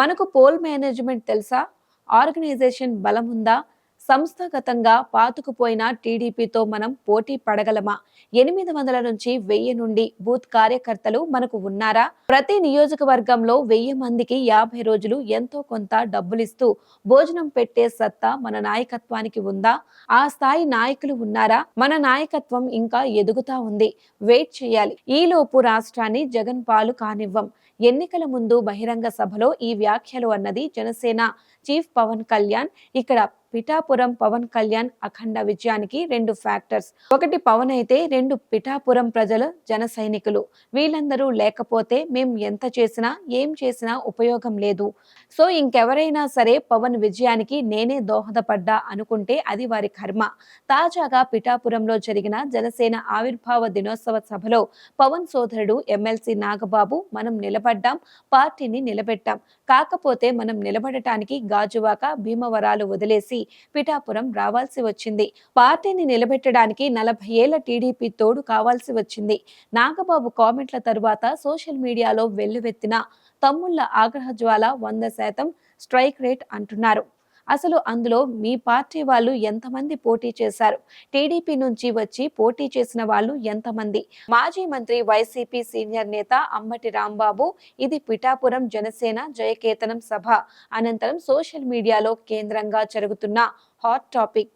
మనకు poll management తెలుసా? Organisation బలం ఉందా? సంస్థాగతంగా పాతుకుపోయిన టీడీపీతో మనం పోటీ పడగలమా? ఎనిమిది వందల నుంచి వెయ్యి నుండి బూత్ కార్యకర్తలు మనకు ఉన్నారా? ప్రతి నియోజకవర్గంలో వెయ్యి మందికి యాభై రోజులు ఎంతో కొంత డబ్బులిస్తూ భోజనం పెట్టే సత్తా మన నాయకత్వానికి ఉందా? ఆ స్థాయి నాయకులు ఉన్నారా? మన నాయకత్వం ఇంకా ఎదుగుతా ఉంది. వెయిట్ చేయాలి. ఈలోపు రాష్ట్రాన్ని జగన్ పాలు కానివ్వం. ఎన్నికల ముందు బహిరంగ సభలో ఈ వ్యాఖ్యలు అన్నది జనసేన చీఫ్ పవన్ కళ్యాణ్. ఇక్కడ పిఠాపురం పవన్ కళ్యాణ్ అఖండ విజయానికి రెండు ఫ్యాక్టర్స్. ఒకటి పవన్ అయితే రెండు పిఠాపురం ప్రజలు జన సైనికులు. వీళ్ళందరూ లేకపోతే మేం ఎంత చేసినా ఏం చేసినా ఉపయోగం లేదు. సో ఇంకెవరైనా సరే పవన్ విజయానికి నేనే దోహదపడ్డా అనుకుంటే అది వారి కర్మ. తాజాగా పిఠాపురంలో జరిగిన జనసేన ఆవిర్భావ దినోత్సవ సభలో పవన్ సోదరుడు ఎమ్మెల్సీ నాగబాబు మనం నిలబడ్డాం పార్టీని నిలబెట్టాం. కాకపోతే మనం నిలబడటానికి గాజువాక భీమవరాలు వదిలేసి పిఠాపురం రావాల్సి వచ్చింది. పార్టీని నిలబెట్టడానికి నలభై ఏళ్ళ టీడీపీ తోడు కావాల్సి వచ్చింది. నాగబాబు కామెంట్ల తరువాత సోషల్ మీడియాలో వెల్లువెత్తిన తమ్ముళ్ళ ఆగ్రహ జ్వాల వంద శాతం స్ట్రైక్ రేట్ అంటున్నారు. అసలు అందులో మీ పార్టీ వాళ్ళు ఎంతమంది పోటీ చేశారు? టీడీపీ నుంచి వచ్చి పోటీ చేసిన వాళ్ళు ఎంతమంది? మాజీ మంత్రి వైసీపీ సీనియర్ నేత అమ్మటి రాంబాబు ఇది పిఠాపురం జనసేన జయకేతనం సభ. అనంతరం సోషల్ మీడియాలో కేంద్రంగా జరుగుతున్న హాట్ టాపిక్.